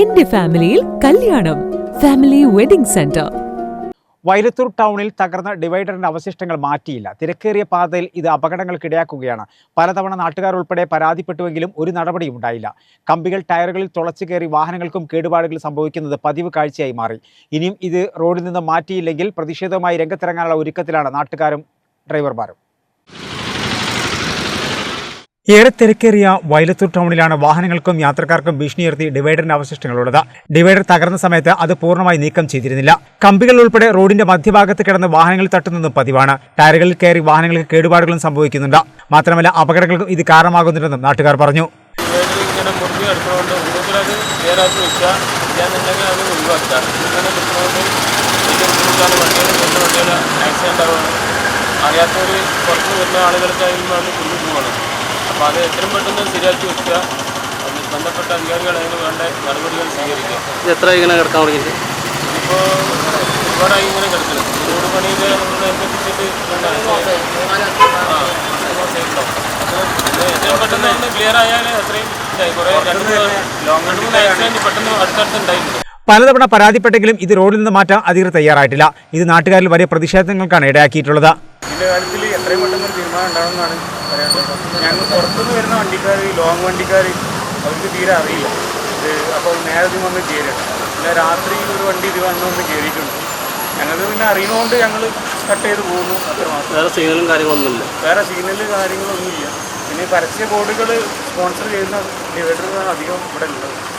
എന്റെ ഫാമിലിയിൽ കല്യാണം. ഫാമിലി വെഡിംഗ് സെന്റർ വൈലത്തൂർ ടൗണിൽ തകർന്ന ഡിവൈഡറിന്റെ അവശിഷ്ടങ്ങൾ മാറ്റിയില്ല. തിരക്കേറിയ പാതയിൽ ഇത് അപകടങ്ങൾക്കിടയാക്കുകയാണ്. പലതവണ നാട്ടുകാർ ഉൾപ്പെടെ പരാതിപ്പെട്ടുവെങ്കിലും ഒരു നടപടിയും ഉണ്ടായില്ല. കമ്പികൾ ടയറുകളിൽ തുളച്ചു കയറി വാഹനങ്ങൾക്കും കേടുപാടുകൾ സംഭവിക്കുന്നത് പതിവ് കാഴ്ചയായി മാറി. ഇനിയും ഇത് റോഡിൽ നിന്ന് മാറ്റിയില്ലെങ്കിൽ പ്രതിഷേധവുമായി രംഗത്തിറങ്ങാനുള്ള ഒരുക്കത്തിലാണ് നാട്ടുകാരും ഡ്രൈവർമാരും. ഏറെ തിരക്കേറിയ വയലത്തൂർ ടൗണിലാണ് വാഹനങ്ങൾക്കും യാത്രക്കാർക്കും ഭീഷണിയുയർത്തി ഡിവൈഡറിന്റെ അവശിഷ്ടങ്ങളുള്ളത്. ഡിവൈഡർ തകർന്ന സമയത്ത് അത് പൂർണമായി നീക്കം ചെയ്തിരുന്നില്ല. കമ്പികൾ ഉൾപ്പെടെ റോഡിന്റെ മധ്യഭാഗത്ത് കിടന്ന് വാഹനങ്ങൾ തട്ടുന്നതും പതിവാണ്. ടയറുകളിൽ കയറി വാഹനങ്ങൾക്ക് കേടുപാടുകളും സംഭവിക്കുന്നുണ്ട്. മാത്രമല്ല അപകടങ്ങൾക്കും ഇത് കാരണമാകുന്നുണ്ടെന്നും നാട്ടുകാർ പറഞ്ഞു. അറിയാത്തവർ പുറത്ത് വരുന്ന ആളുകൾക്ക് പോവുകയാണ് അപ്പോൾ അത് എത്രയും പെട്ടെന്ന് ശരിയാക്കി വെക്കുക. അതിന് ബന്ധപ്പെട്ട അധികാരികൾ അതിന് വേണ്ട നടപടികൾ സ്വീകരിക്കുക. ഇത് എത്ര ഇങ്ങനെ കിടക്കാൻ തുടങ്ങിയിട്ട്? ഇപ്പോൾ ഒരുപാടായി ഇങ്ങനെ കിടക്കുന്നത് റോഡ് പണിയിൽ നമ്മൾ അനുസരിച്ചിട്ട് എത്രയും പെട്ടെന്ന് ഒന്ന് ക്ലിയർ ആയാൽ അത്രയും ഇതായി. കുറേ രണ്ട് മൂന്ന് ലോങ് രണ്ട് മൂന്ന് ആക്സിഡന്റ് പെട്ടെന്ന് അടുത്തടുത്ത് ഉണ്ടായിട്ടുണ്ട്. പലതവണ പരാതിപ്പെട്ടെങ്കിലും ഇത് റോഡിൽ നിന്ന് മാറ്റാൻ അധികൃതർ തയ്യാറായിട്ടില്ല. ഇത് നാട്ടുകാരിൽ വലിയ പ്രതിഷേധങ്ങൾക്കാണ് ഇടയാക്കിയിട്ടുള്ളത്. ഇതിന്റെ കാര്യത്തിൽ എത്രയും പെട്ടെന്ന് ഒരു തീരുമാനം ഉണ്ടാവുമെന്നാണ് പറയാനുള്ളത്. ഞങ്ങൾ പുറത്തുനിന്ന് വരുന്ന വണ്ടിക്കാർ ലോങ് വണ്ടിക്കാർ അവർക്ക് തീരെ അറിയില്ല. ഇത് അപ്പോൾ നേരത്തെ വന്ന് കയറിയാണ് പിന്നെ രാത്രി ഒരു വണ്ടി ഇത് വന്ന് വന്ന് കയറിയിട്ടുണ്ട്. ഞങ്ങൾക്ക് പിന്നെ അറിയുന്നതുകൊണ്ട് ഞങ്ങൾ കട്ട് ചെയ്ത് പോകുന്നു. അത്രമാത്രം വേറെ സിഗ്നലും കാര്യങ്ങളൊന്നുമില്ല വേറെ സിഗ്നൽ കാര്യങ്ങളൊന്നുമില്ല പിന്നെ പരസ്യ ബോർഡുകൾ സ്പോൺസർ ചെയ്യുന്ന ഡിവൈഡറുകളാണ് അധികം ഇവിടെ ഉള്ളത്.